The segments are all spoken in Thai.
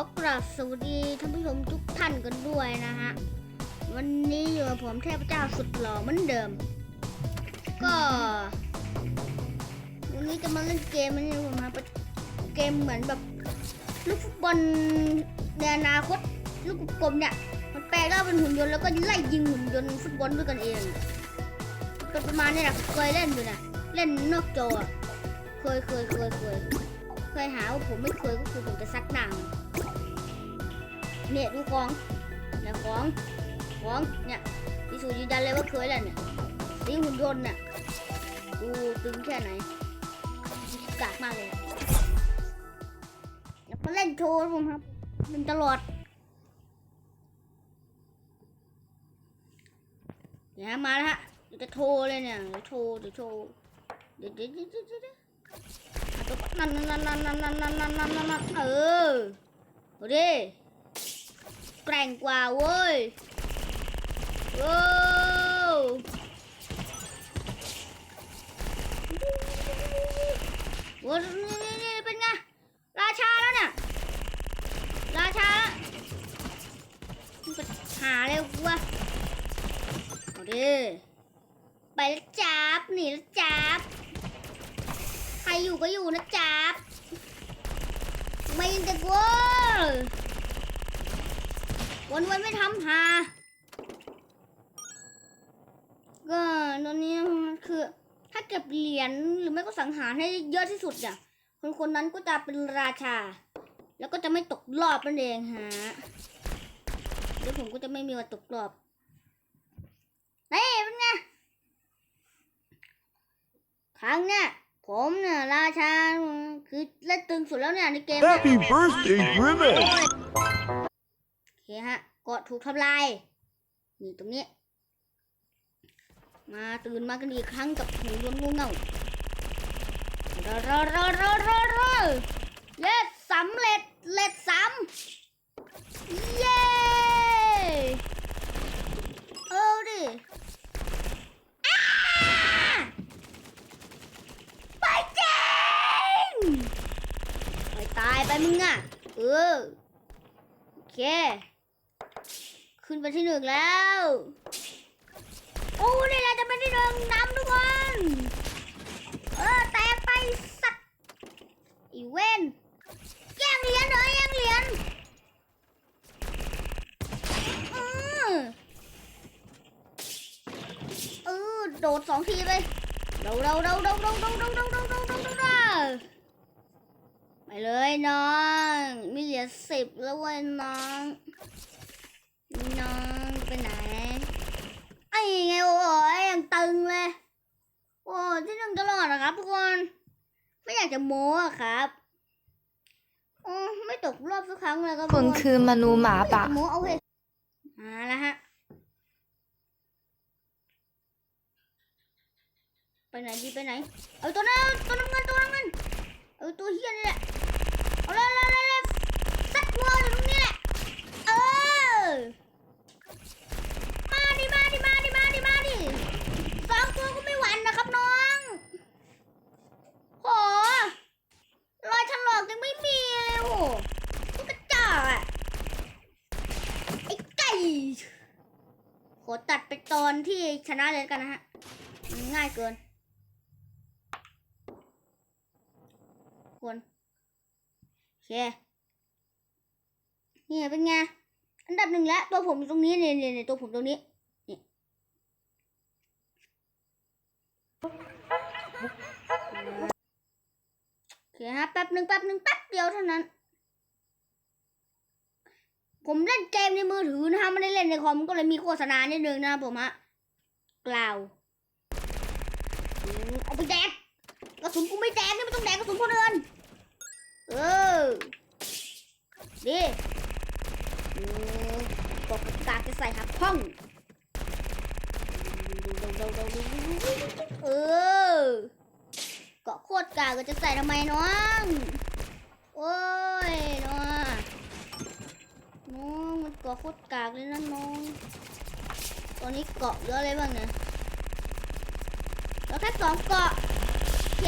อกราบสวัสดีท่านผู้ชมทุกท่านกันด้วยนะฮะ วันนี้อยู่กับผมเทพเจ้าสุดหล่อเหมือนเดิม ก็ วันนี้จะมาเล่นเกมนี้ผมฮะเกมเหมือนแบบ ลูกฟุตบอลในอนาคต ลูกกลมเนี่ย มันแปลงร่างเป็นหุ่นยนต์แล้วก็ไล่ยิงหุ่นยนต์ฟุตบอลด้วยกันเองเป็ประมาณนี้นะเคยเล่นอยู่นะเล่นนอกจอเคยเคยเคยเคยเคยหาว่าผมไม่เคยก็คือผมจะซัดหนัง เนี่ยดูของเนี่ยของของเนี่ยพิสูจน์ยืนยันเลยว่าเคยแหล้วเนี่ยสีหุ่นยนต์น่ะดูตึงแค่ไหนกากมากเลยอะเดี๋ยวมาเล่นโชว์ผมครับเป็นตลอดเนี่ยฮะมาแล้วฮะจะโทรเลยเนี่ยเดี๋ยวโทรเดี๋ยวโทรเดี๋ยวเดี๋ยวเดี๋ยวเดี๋ยวเดี๋ยวเดี๋ยวนั่นนั่นนั่นนั่นนั่นนั่นนั่นนั่นเออเอาดิ แกร่งกว่าเว้ยโว้โว้นี่นี่เป็นไง ราชาแล้วเนี่ย ราชาแล้วมันไปหาเลยกูวะเอาดิไปแล้วจับหนีแล้วจับใครอยู่ก็อยู่นะจับไม่ยินแต่กู วันวันไม่ทำหา ก็ตอนนี้คือ ถ้าเก็บเหรียญหรือไม่ก็สังหารให้เยอะที่สุดเนี่ยคนคนนั้นก็จะเป็นราชา แล้วก็จะไม่ตกรอบนั่นเองฮะเดี๋ยวผมก็จะไม่มีวันตกรอบเฮ้ยเป็นไงครั้งเนี่ยผมเนี่ยราชาคือเล่นตึงสุดแล้วเนี่ยในเกม Happy birthday, Grimace! โอเคฮะเกาะถูกทำลาย นี่ตรงนี้ มาตื่นมากันอีกครั้งกับหูยนต์งูเง่ารอรอรอรอรอรอเล็ดสำเร็จเล็ดสำเย้เอาดิไปจริงไปตายไปมึงอะ เออ โอเค ขึ้นไปที่หนึ่งแล้วโอ้นี่แหละจะเป็นที่หนึ่งนำทุกคนเออแตกไปสัตว์อีเวนแย่งเหรียญเหรอแย่งเหรียญเออเออโดดสองทีเลยเดาเดาเดาเดาเดาเดาเดาเดาเดาเดาเดาเดาไปเลยน้องมีเหรียญสิบแล้วเว้ยน้อง น้องไปไหน ไอ้ไงโอ้ยยังตึงเลย โอ้ที่หนึ่งตลอดนะครับทุกคน ไม่อยากจะโม้อะครับโอ้ไม่ตกรอบสักครั้งเลยครับทุกคุณคนคือมนูหมาไม่อยาป่ากจะโม้เอาเลยมาแล้วฮะ ไปไหนดีไปไหน เอาตัวนั้นตัวน้ำเงินตัวน้ำเงินเอาตัวเฮียนี่แหละ เอาเลยเลยเลยเลยสักวัวอยู่ตรงนี้แหละ เออ มาดิมาดิมาดิมาดิมาดิสองตัวก็ไม่หวั่นนะครับน้องโหรอยถลอกยังไม่มีเลยโหพวกกระจอกอะไอ้ไก่ขอ ตัดไปตอนที่ชนะเลยกันนะฮะมันง่ายเกินควรโอเคนี่เป็นไง อันดับหนึ่งแล้ว ตัวผมตรงนี้เรียเนี่ยเนี่ยตัวผมตรงนี้นี่โอเคฮะแป๊บหนึ่งแป๊บหนึ่งแป๊บเดียวเท่านั้น ผมเล่นเกมในมือถือนะฮะไม่ได้เล่นในคอมก็เลยมีโฆษณานิดนึงนะครับผมฮะกล่าวเอาไปแดกกระสุนกูไม่แดกนี่ไม่ต้องแดกกระสุนคนอื่นเออดีอืมปกกาจะใส่หักพ่องเออเกาะโคตรกาก็จะใส่ทำไมน้อง โอ้ยน้อง กาะโคตรกากเลยนะน้องตอนนี้เกาะเยอะเลยบ้างเนี่ยเราแค่สองเกาะโอเค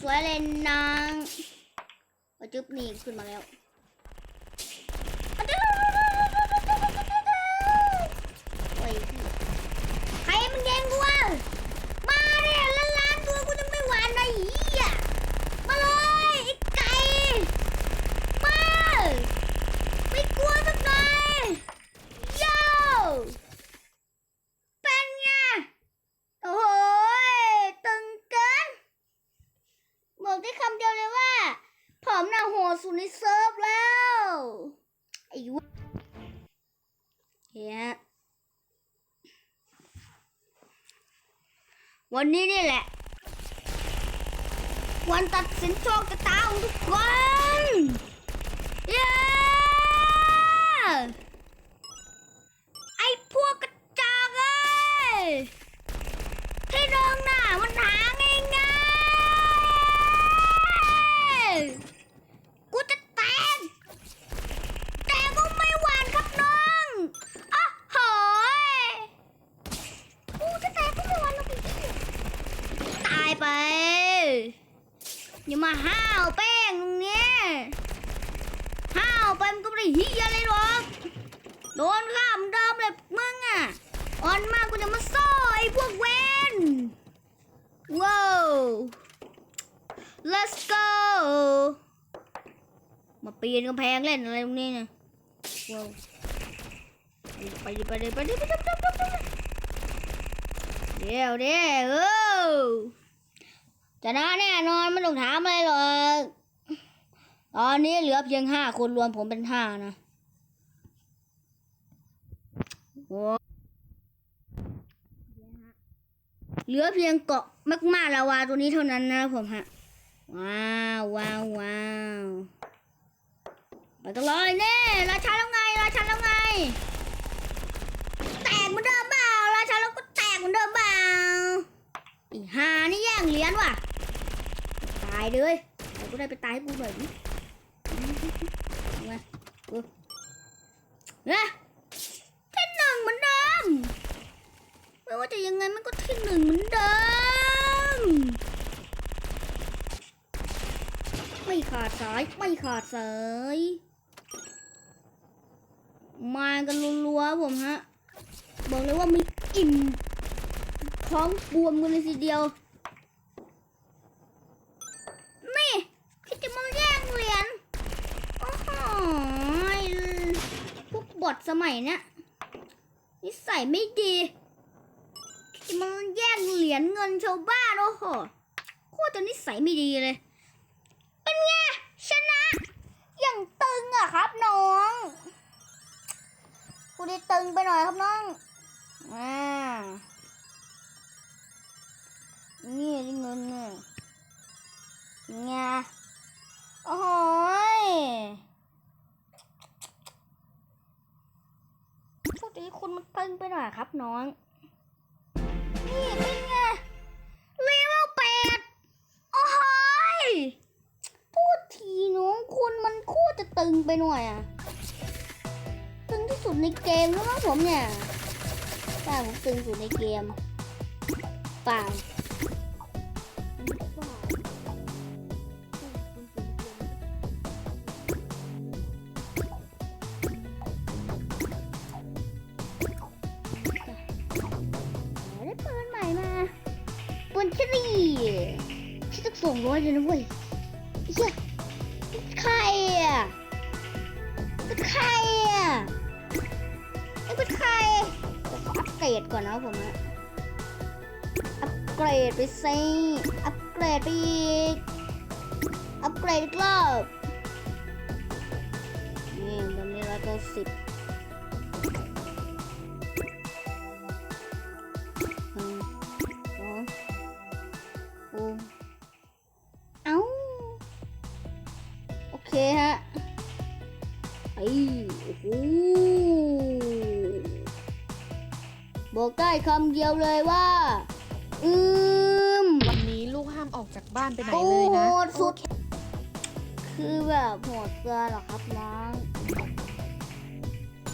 สวยเลยนางเอาจุ๊บนี่ขึ้นมาแล้ว เหี้ยมาเลยไอ้ไก่มาไม่กลัวสักหน่อยโย่เป็นไงโอ้โหตึงเกินบอกได้คำเดียวเลยว่า ผมน่ะโหดสุดในเซิร์ฟแล้วไอ้ยุเฮีย วันนี้นี่แหละ วันตัดสินโชคชะตาของทุกคนเย้ไอ้พวกกระจอกเอ้ยที่น ห้าไปมันก็ไม่ได้เฮียอะไรหรอกโดนข้ามเดิมเลยมึงอะอ่อนมากกูจะมาซ่อไอ้พวกเวนว้าว let's go มาปีนกำแพงเล่นอะไรตรงนี้เนี่ยว้าวไปดิไปดิไปดิไปดิไปดิเดี๋ยวเดี๋ยวเออชนะแน่นอนไม่ต้องถามอะไรหรอก ตอนนี้เหลือเพียงห้าคนรวมผมเป็นห้านะโอ้เหลือเพียงเกาะมากมาลาวาตัวนี้เท่านั้นนะผมฮะ ว้าวว้าวว้าวไปกันเลยเน่ราชาแล้วไงราชาแล้วไง แตกเหมือนเดิมเปล่าราชาแล้วก็แตกเหมือนเดิมเปล่าอีหานี่แย่งเหรียญว่ะ ตายเลยกูได้ไปตายให้กูหน่อยดิ มากูนะที่หนึ่งเหมือนเดิมไม่ว่าจะยังไงมันก็ที่หนึ่งเหมือนเดิม ไม่ขาดสาย ไม่ขาดสาย มากันรัวๆผมฮะ บอกเลยว่ามีกลิ่นพร้อมบวมกันเลยทีเดียว นี่คิดจะมาแย่งเหรียญโอ้โหยพวกบ อดสมัยเนี้ยนิสัยไม่ดีมันแย่งเหรียญเงินชาวบ้านโอ้โหโคตรจะนิสัยไม่ดีเลย เป็นไงชนะ อย่างตึงอะครับน้อง กูได้ตึงไปหน่อยครับน้อง ว่าครับน้อง นี่เป็นไงเลเวลแปดโอ้โหยพูดทีน้องคุณมันโคตรจะตึงไปหน่อยอะตึงที่สุดในเกมแล้วมั้งผมเนี่ยใช่ผมตึงสุดในเกมเปล่า ปืนชรีฉันต้องส่งร้อยเลยนะเว้ยเฮ้ยเป็นใครอะเป็นใครอะไอ้เป็นใครเดี๋ยวขออัปเกรดก่อนนะผมอะอัปเกรดไปสิอัปเกรดไปอีกอัปเกรดอีกรอบนี่ตอนนี้เราก็สิบ บอกได้คำเดียวเลยว่า อืมวันนี้ลูกห้ามออกจากบ้านไปไหนโอ้เลยโหนะสุด คือแบบโหดเกินเหรอครับน้อง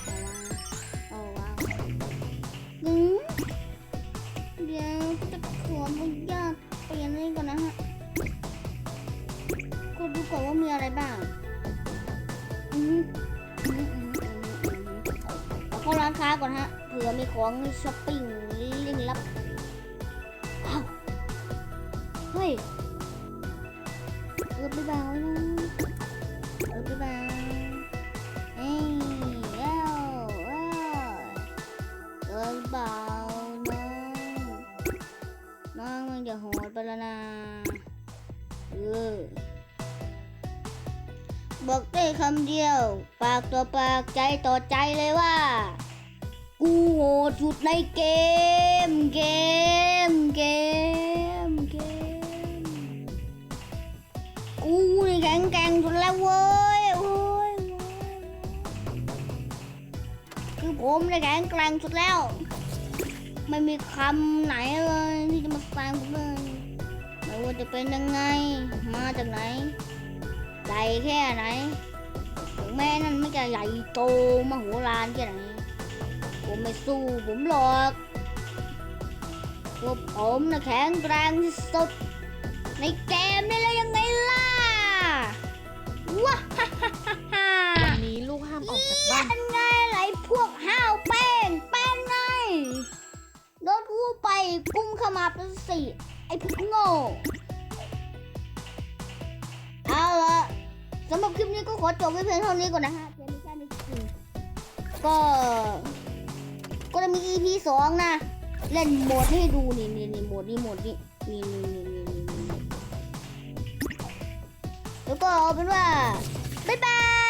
เอาวางเอาวางอืมเดี๋ยวจะขออนุญาตเปลี่ยนนี่ก่อนนะฮะก็ดูก่อนว่ามีอะไรบ้าง อืมอืมอืมอืมอืมเอาเข้าร้านค้าก่อนฮะเผื่อมีของช้อปปิ้งลิงลับเฮ้ยเออบ๊ายบายนะเออบ๊ายบายเอ้ยเอ้าเอ้าเออเบาน้องน้องมันจะโหดไปแล้วนะเออบอกได้คำเดียว ปากต่อปากใจต่อใจเลยว่า กูโหดสุดในเกม เกม เกม เกม กูนี่แข็งแกร่งสุดแล้วเว้ยโอ้ยคือผมนี่แข็งแกร่งสุดแล้ว ไม่มีคำไหนเลยที่จะมาแซงผมเลยไม่ว่าจะเป็นยังไง มาจากไหนใหญ่แค่ไหนถึงแม่นั่นไม่จะใหญ่โตมโหฬารแค่ไหน ผมไม่สู้ผมหรอกพวกผมนะแข็งแกร่งที่สุด ในเกมนี่เลยยังไงล่ะว้าฮ่าฮ่าฮ่าฮ่าวันนี้ลูกห้ามออกจากบ้านเป็นไงไรพวกห้าวแป้งเป็นไงโดนกูไปกุ้มเข้ามาเป็นสี่ไอ้พวกโง่เอาละสำหรับคลิปนี้ก็ขอจบไว้เพียงเท่านี้ก่อนนะฮะเพียงแค่นี้จริงๆก็ ก็จะมี EP สองนะ เล่นโหมดให้ดูนี่นี่นี่โหมดนี้โหมดนี้นี่นี่นี่นี่นี่นี่แล้วก็เอาเป็นว่า บ๊ายบาย